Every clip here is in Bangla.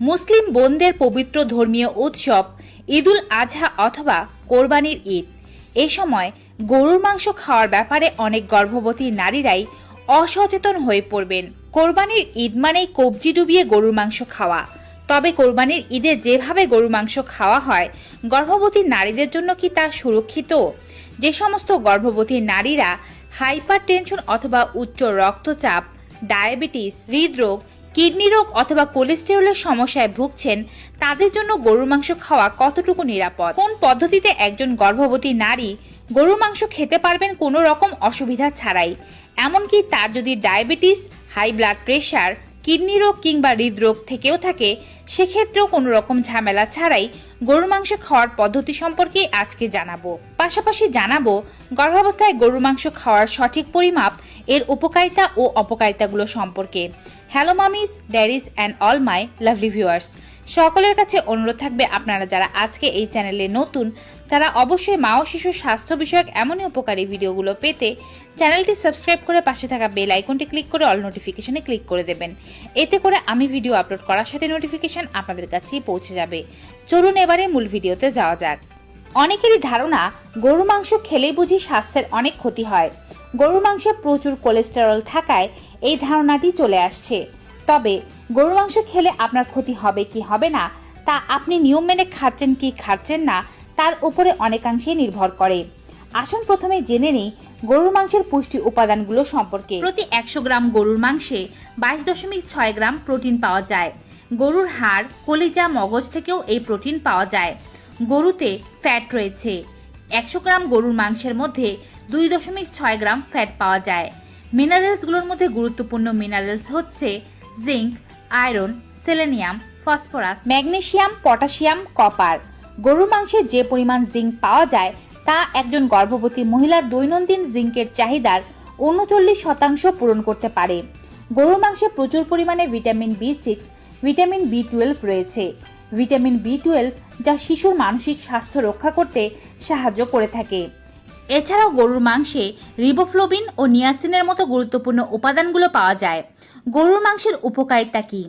মুসলিম বোনদের পবিত্র ধর্মীয় উৎসব, ঈদুল আজহা অথবা কোরবানির ঈদ। এ সময় গরুর মাংস খাওয়ার ব্যাপারে অনেক গর্ভবতী নারীরাই অসচেতন হয়ে পড়বেন। কোরবানির ঈদ মানেই কবজি ডুবিয়ে গরুর মাংস খাওয়া। তবে কোরবানির ঈদে যেভাবে গরুর মাংস খাওয়া হয়, গর্ভবতী নারীদের জন্য কি তা সুরক্ষিত? যে সমস্ত গর্ভবতী নারীরা হাইপার টেনশন অথবা উচ্চ রক্তচাপ, ডায়াবেটিস, হৃদরোগ কিডনি রোগ অথবা কোলেস্টেরলের সমস্যায় ভুগছেন, তাদের জন্য গরুর মাংস খাওয়া কতটুকু নিরাপদ? কোন পদ্ধতিতে একজন গর্ভবতী নারী গরু মাংস খেতে পারবেন কোনো রকম অসুবিধা ছাড়াই? এমনকি তার যদি diabetes, high blood pressure, kidney রোগ কিংবা হৃদরোগ থেকেও থাকে, সেক্ষেত্রেও কোনো রকম ঝামেলা ছাড়াই গরুর মাংস খাওয়ার পদ্ধতি সম্পর্কে আজকে জানাব। পাশাপাশি জানাব, গর্ভাবস্থায় গরুর মাংস খাওয়ার সঠিক পরিমাপ এর উপকারিতা ও অপকারিতাগুলো সম্পর্কে। Hello mummies daddies and all my lovely viewers সকলের কাছে অনুরোধ থাকবে আপনারা যারা আজকে এই চ্যানেলে নতুন, তারা অবশ্যই মা ও শিশুর স্বাস্থ্য বিষয়ক এমনই উপকারী ভিডিওগুলো পেতে চ্যানেলটি সাবস্ক্রাইব করে পাশে থাকা বেল আইকনটি ক্লিক করে অল নোটিফিকেশনে ক্লিক করে দেবেন। এতে করে আমি ভিডিও আপলোড করার সাথে নোটিফিকেশন আপনাদের কাছেই পৌঁছে যাবে। চলুন এবারে মূল ভিডিওতে যাওয়া যাক। অনেকেরই ধারণা গরু মাংস খেলেই বুঝি স্বাস্থ্যের অনেক ক্ষতি হয়। গরু মাংসে প্রচুর কোলেস্টেরল থাকায় এই ধারণাটি চলে আসছে। তবে গরু মাংস খেলে আপনার ক্ষতি হবে কি হবে না, তা আপনি নিয়ম মেনে খাচ্ছেন কি খাচ্ছেন না, তার উপরে অনেকাংশে নির্ভর করে। আসুন প্রথমে জেনে নিই গরুর মাংসের পুষ্টি উপাদানগুলো সম্পর্কে। প্রতি একশো গ্রাম গরুর মাংসে বাইশ দশমিক ছয় গ্রাম প্রোটিন পাওয়া যায়। গরুর হাড়, কলিজা, মগজ থেকেও এই প্রোটিন পাওয়া যায়। গরুতে ফ্যাট রয়েছে। একশো গ্রাম গরুর মাংসের মধ্যে দুই দশমিক ছয় গ্রাম ফ্যাট পাওয়া যায়। মিনারেলসগুলোর মধ্যে গুরুত্বপূর্ণ মিনারেলস হচ্ছে zinc iron selenium phosphorus magnesium potassium copper গরুর মাংসে যে পরিমাণ জিঙ্ক পাওয়া যায়, তা একজন গর্ভবতী মহিলার দৈনন্দিন জিঙ্কের চাহিদার উনচল্লিশ শতাংশ পূরণ করতে পারে। গরুর মাংসে প্রচুর পরিমাণে vitamin B six vitamin B twelve রয়েছে। ভিটামিন বি টুয়েলভ যা শিশুর মানসিক স্বাস্থ্য রক্ষা করতে সাহায্য করে থাকে। এছাড়াও গরুর মাংসে রিবোফ্লোবিন ও নিয়াসিনের মতো গুরুত্বপূর্ণ উপাদানগুলো পাওয়া যায়। গরুর মাংসের উপকারিতা কি?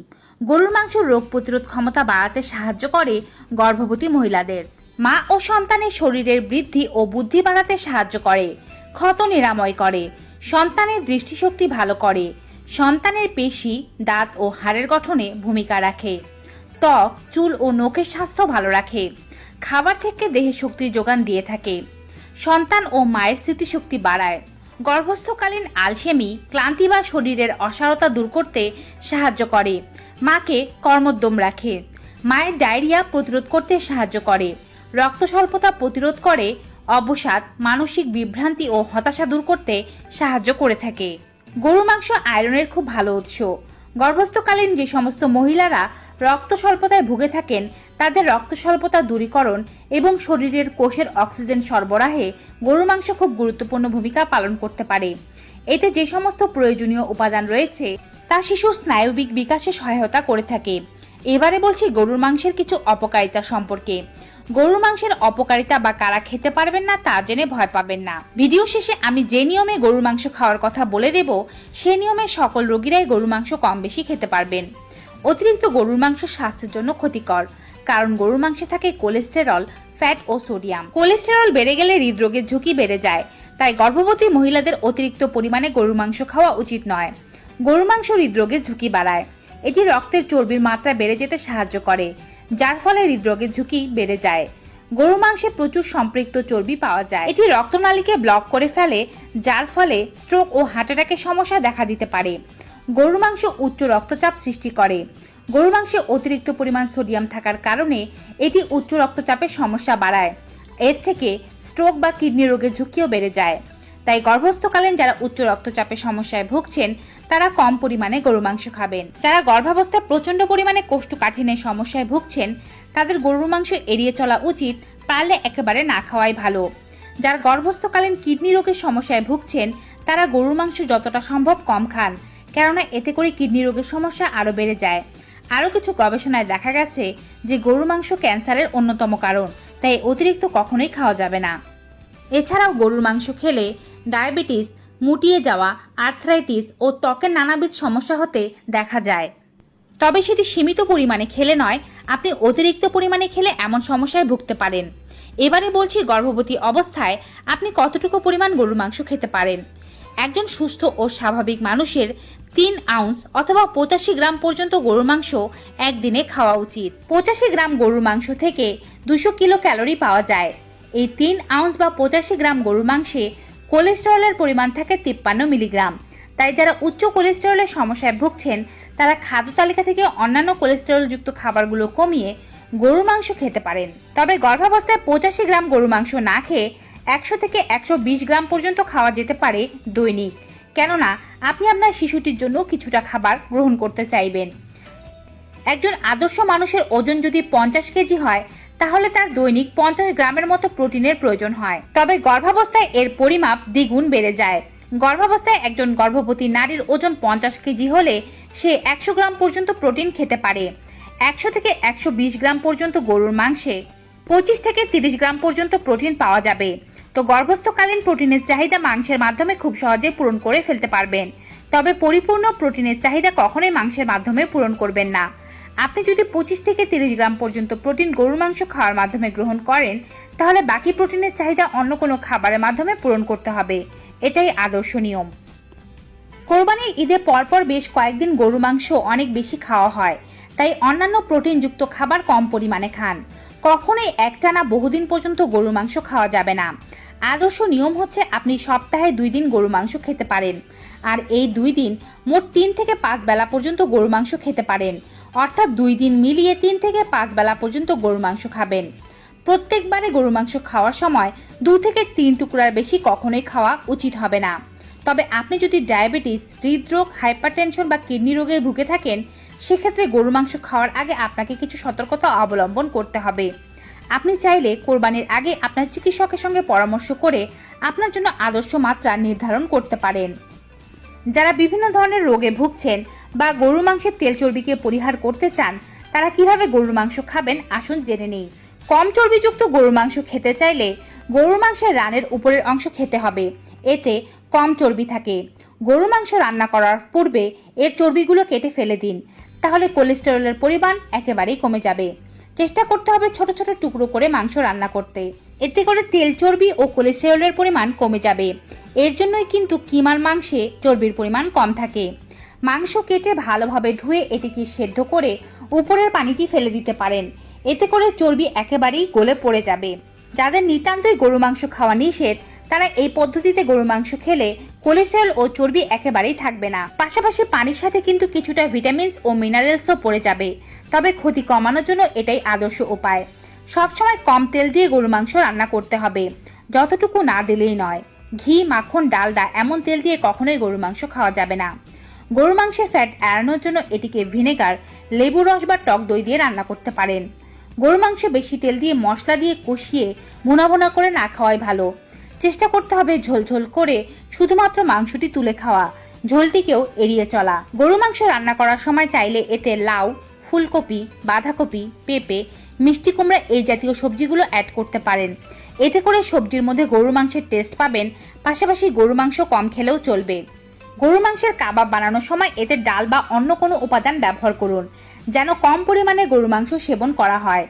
গরুর মাংস রোগ প্রতিরোধ ক্ষমতা বাড়াতে সাহায্য করে গর্ভবতী মহিলাদের। মা ও সন্তানের শরীরের বৃদ্ধি ও বুদ্ধি বাড়াতে সাহায্য করে, ক্ষত নিরাময় করে, সন্তানের দৃষ্টিশক্তি ভালো করে, সন্তানের পেশি, দাঁত ও হাড়ের গঠনে ভূমিকা রাখে। ত্বক, চুল ও নখের স্বাস্থ্য ভালো রাখে। খাবার থেকে দেহে শক্তির যোগান দিয়ে থাকে। সন্তান ও মায়ের স্মৃতিশক্তি বাড়ায়। গর্ভস্থকালীন আলসেমি ক্লান্তি বা শরীরের অসারতা দূর করতে সাহায্য করে। মাকে কর্মোদ্যম রাখে। মায়ের ডায়রিয়া প্রতিরোধ করতে সাহায্য করে। রক্ত স্বল্পতা প্রতিরোধ করে। অবসাদ, মানসিক বিভ্রান্তি ও হতাশা দূর করতে সাহায্য করে থাকে। গরু মাংস আয়রনের খুব ভালো উৎস। গর্ভস্থকালীন যে সমস্ত মহিলারা রক্ত স্বল্পতায় ভুগে থাকেন, তাদের রক্ত স্বল্পতা দূরীকরণ এবং শরীরের কোষের অক্সিজেন সরবরাহে গরুর মাংস খুব গুরুত্বপূর্ণ ভূমিকা পালন করতে পারে। এতে যে সমস্ত প্রয়োজনীয় উপাদান রয়েছে, তা শিশুর স্নায়বিক বিকাশে সহায়তা করে থাকে। এবারে বলছি গরুর মাংসের কিছু অপকারিতা সম্পর্কে। গরুর মাংসের অপকারিতা বা কারা খেতে পারবেন না তা জেনে ভয় পাবেন না। ভিডিও শেষে আমি যে নিয়মে গরুর মাংস খাওয়ার কথা বলে দেব, সে নিয়মে সকল রোগীরাই গরুর মাংস কম বেশি খেতে পারবেন। অতিরিক্ত গরুর মাংস স্বাস্থ্যের জন্য ক্ষতিকর, কারণ গরুর মাংসে থাকে কোলেস্টেরল, ফ্যাট ও সোডিয়াম। কোলেস্টেরল বেড়ে গেলে হৃদরোগের ঝুঁকি বেড়ে যায়, তাই গর্ভবতী মহিলাদের অতিরিক্ত পরিমাণে গরুর মাংস খাওয়া উচিত নয়। গরুর মাংস হৃদরোগের ঝুঁকি বাড়ায়। এটি রক্তের চর্বির মাত্রা বেড়ে যেতে সাহায্য করে, যার ফলে হৃদরোগের ঝুঁকি বেড়ে যায়। গরুর মাংসে প্রচুর সম্পৃক্ত চর্বি পাওয়া যায়। এটি রক্তনালীকে ব্লক করে ফেলে, যার ফলে স্ট্রোক ও হার্ট অ্যাটাকের সমস্যা দেখা দিতে পারে। গরুর মাংস উচ্চ রক্তচাপ সৃষ্টি করে। গরুর মাংসে অতিরিক্ত পরিমাণ সোডিয়াম থাকার কারণে এটি উচ্চ রক্তচাপের সমস্যা বাড়ায়। এর থেকে স্ট্রোক বা কিডনি রোগের ঝুঁকিও বেড়ে যায়। তাই গর্ভস্থকালীন যারা উচ্চ রক্তচাপের সমস্যায় ভুগছেন, তারা কম পরিমাণে গরু মাংস খাবেন। যারা গর্ভাবস্থায় প্রচণ্ড পরিমাণে কোষ্ঠকাঠিন্যের সমস্যায় ভুগছেন, তাদের গরুর মাংস এড়িয়ে চলা উচিত পারলে একেবারে না খাওয়াই ভালো। যারা গর্ভস্থকালীন কিডনি রোগের সমস্যায় ভুগছেন, তারা গরুর মাংস যতটা সম্ভব কম খান। কেননা এতে করে কিডনি রোগের সমস্যা আরও বেড়ে যায়। আরও কিছু গবেষণায় দেখা গেছে যে গরুর মাংস ক্যান্সারের অন্যতম কারণ, তাই অতিরিক্ত কখনোই খাওয়া যাবে না। এছাড়াও গরুর মাংস খেলে ডায়াবেটিস, মুটিয়ে যাওয়া, আর্থ্রাইটিস ও ত্বকের নানাবিধ সমস্যা হতে দেখা যায়। তবে সেটি সীমিত পরিমাণে খেলে নয়, আপনি অতিরিক্ত পরিমাণে খেলে এমন সমস্যায় ভুগতে পারেন। এবারে বলছি গর্ভবতী অবস্থায় আপনি কতটুকু পরিমাণ গরুর মাংস খেতে পারেন? একজন সুস্থ ও স্বাভাবিক মানুষের তিন আউন্স অথবা পঁচাশি গ্রাম পর্যন্ত গরুর মাংস একদিনে খাওয়া উচিত। পঁচাশি গ্রাম গরুর মাংস থেকে দুশো কিলো ক্যালোরি পাওয়া যায়। এই তিন আউন্স বা পঁচাশি গ্রাম গরুর মাংসে কোলেস্টেরলের পরিমাণ থাকে তিপ্পান্ন মিলিগ্রাম। তাই যারা উচ্চ কোলেস্টেরলের সমস্যায় ভুগছেন, তারা খাদ্য তালিকা থেকে অন্যান্য কোলেস্টেরলযুক্ত খাবারগুলো কমিয়ে গরুর মাংস খেতে পারেন। তবে গর্ভাবস্থায় পঁচাশি গ্রাম গরুর মাংস না খেয়ে একশো থেকে একশো বিশ গ্রাম পর্যন্ত খাওয়া যেতে পারে দৈনিক। কেননা, আপনি আপনার শিশুটির জন্য কিছুটা খাবার গ্রহণ করতে চাইবেন। একজন আদর্শ মানুষের ওজন যদি পঞ্চাশ কেজি হয়, তাহলে তার দৈনিক পঞ্চাশ গ্রামের মতো প্রোটিনের প্রয়োজন হয়। তবে গর্ভাবস্থায় এর পরিমাপ দ্বিগুণ বেড়ে যায়। গর্ভাবস্থায় একজন গর্ভবতী নারীর ওজন পঞ্চাশ কেজি হলে সে একশো গ্রাম পর্যন্ত প্রোটিন খেতে পারে। একশো থেকে একশো বিশ গ্রাম পর্যন্ত গরুর মাংসে পঁচিশ থেকে তিরিশ গ্রাম পর্যন্ত প্রোটিন পাওয়া যাবে। তো গর্ভস্থকালীন প্রোটিনের চাহিদা মাংসের মাধ্যমে খুব সহজে পূরণ করে ফেলতে পারবেন। তবে পরিপূর্ণ প্রোটিনের চাহিদা কখনোই মাংসের মাধ্যমে পূরণ করবেন না। আপনি যদি পঁচিশ থেকে তিরিশ গ্রাম পর্যন্ত প্রোটিন গরুর মাংস খাওয়ার মাধ্যমে গ্রহণ করেন, তাহলে বাকি প্রোটিনের চাহিদা অন্য কোনো খাবারের মাধ্যমে পূরণ করতে হবে। এটাই আদর্শ নিয়ম। কোরবানির ঈদে পরপর বেশ কয়েকদিন গরু মাংস অনেক বেশি খাওয়া হয়, তাই অন্যান্য প্রোটিনযুক্ত খাবার কম পরিমাণে খান। কখনোই একটানা বহুদিন পর্যন্ত গরুর মাংস খাওয়া যাবে না। আদর্শ নিয়ম হচ্ছে আপনি সপ্তাহে দুই দিন গরু মাংস খেতে পারেন। আর এই দুই দিন মোট তিন থেকে পাঁচ বেলা পর্যন্ত গরু মাংস খেতে পারেন। অর্থাৎ দুই দিন মিলিয়ে তিন থেকে পাঁচ বেলা পর্যন্ত গরু মাংস খাবেন। প্রত্যেকবারে গরু মাংস খাওয়ার সময় দু থেকে তিন টুকরার বেশি কখনোই খাওয়া উচিত হবে না। তবে আপনি যদি ডায়াবেটিস, হৃদরোগ, হাইপারটেনশন বা কিডনি রোগে ভুগে থাকেন, সেক্ষেত্রে গরু মাংস খাওয়ার আগে আপনাকে কিছু সতর্কতা অবলম্বন করতে হবে। আপনি চাইলে কোরবানির আগে আপনার চিকিৎসকের সঙ্গে পরামর্শ করে আপনার জন্য আদর্শ মাত্রা নির্ধারণ করতে পারেন। যারা বিভিন্ন ধরনের রোগে ভুগছেন বা গরুর মাংসের তেল চর্বিকে পরিহার করতে চান, তারা কীভাবে গরুর মাংস খাবেন আসুন জেনে নেই। কম চর্বিযুক্ত গরুর মাংস খেতে চাইলে গরুর মাংসের রানের উপরের অংশ খেতে হবে। এতে কম চর্বি থাকে। গরুর মাংস রান্না করার পূর্বে এর চর্বিগুলো কেটে ফেলে দিন। তাহলে কোলেস্টেরলের পরিমাণ একেবারেই কমে যাবে। চেষ্টা করতে হবে ছোট ছোট টুকরো করে মাংস রান্না করতে। এতে করে তেল চর্বি ও কোলেস্টেরলের পরিমাণ কমে যাবে। এর জন্যই কিন্তু কিমার মাংসে চর্বির পরিমাণ কম থাকে। মাংস কেটে ভালোভাবে ধুয়ে এটিকে সেদ্ধ করে উপরের পানিটি ফেলে দিতে পারেন। এতে করে চর্বি একেবারেই গলে পড়ে যাবে। যাদের নিতান্তই গরু মাংস খাওয়া নিষেধ, তারা এই পদ্ধতিতে গরু মাংস খেলে কোলেস্টেরল ও চর্বি একেবারেই থাকবে না। পাশাপাশি পানির সাথে কিন্তু কিছুটা ভিটামিনস ও মিনারেলসও পড়ে যাবে, তবে ক্ষতি কমানোর জন্য এটাই আদর্শ উপায়। সবসময় কম তেল দিয়ে গরু মাংস রান্না করতে হবে, যতটুকু না দিলেই নয়। ঘি, মাখন, ডালডা এমন তেল দিয়ে কখনোই গরু মাংস খাওয়া যাবে না। গরু মাংসের ফ্যাট এড়ানোর জন্য এটিকে ভিনেগার লেবু রস বা টক দই দিয়ে রান্না করতে পারেন। গরু মাংস বেশি তেল দিয়ে মশলা দিয়ে কষিয়ে ভুনা ভুনা করে না খাওয়াই ভালো। চেষ্টা করতে হবে ঝোলঝোল করে শুধুমাত্র মাংসটি তুলে খাওয়া। ঝোলটিকেও এড়িয়ে চলা। গরু মাংস রান্না করার সময় চাইলে এতে লাউ, ফুলকপি, বাঁধাকপি, পেঁপে, মিষ্টি কুমড়া এই জাতীয় সবজিগুলো অ্যাড করতে পারেন। এতে করে সবজির মধ্যে গরু মাংসের টেস্ট পাবেন, পাশাপাশি গরু মাংস কম খেলেও চলবে। গরু মাংসের কাবাব বানানোর সময় এতে ডাল বা অন্য কোনো উপাদান ব্যবহার করুন। যেন কম পরিমাণে গরু মাংস সেবন করা হয়।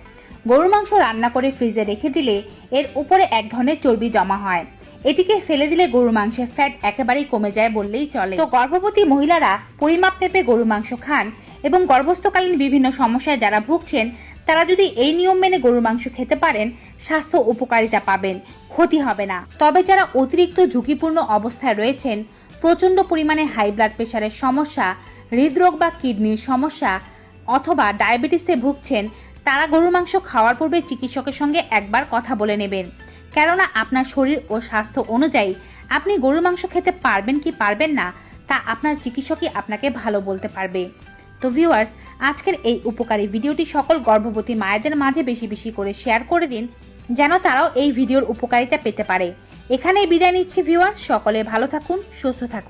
গরুর মাংস রান্না করে ফ্রিজে রেখে দিলে এর উপরে এক ধরনের চর্বি জমা হয়। এটিকে ফেলে দিলে গরুর মাংসের ফ্যাট একেবারেই কমে যায় বললেই চলে। তো গর্ভবতী মহিলারা পরিমাপ মেপে গরুর মাংস খান এবং গর্ভস্থকালীন বিভিন্ন সমস্যায় যারা ভুগছেন, তারা যদি এই নিয়ম মেনে গরুর মাংস খেতে পারেন, স্বাস্থ্য উপকারিতা পাবেন, ক্ষতি হবে না। তবে যারা অতিরিক্ত ঝুঁকিপূর্ণ অবস্থায় রয়েছেন, প্রচণ্ড পরিমাণে হাই ব্লাড প্রেশারের সমস্যা, হৃদরোগ বা কিডনির সমস্যা অথবা ডায়াবেটিসে ভুগছেন, তারা গরুর মাংস খাওয়ার পূর্বে চিকিৎসকের সঙ্গে একবার কথা বলে নেবেন। কেননা আপনার শরীর ও স্বাস্থ্য অনুযায়ী আপনি গরুর মাংস খেতে পারবেন কি পারবেন না, তা আপনার চিকিৎসকই আপনাকে ভালো বলতে পারবে। তো ভিউয়ার্স, আজকের এই উপকারী ভিডিওটি সকল গর্ভবতী মায়েদের মাঝে বেশি বেশি করে শেয়ার করে দিন, যেন তারাও এই ভিডিওর উপকারিতা পেতে পারে। এখানেই বিদায় নিচ্ছি ভিউয়ার্স, সকলে ভালো থাকুন, সুস্থ থাকুন।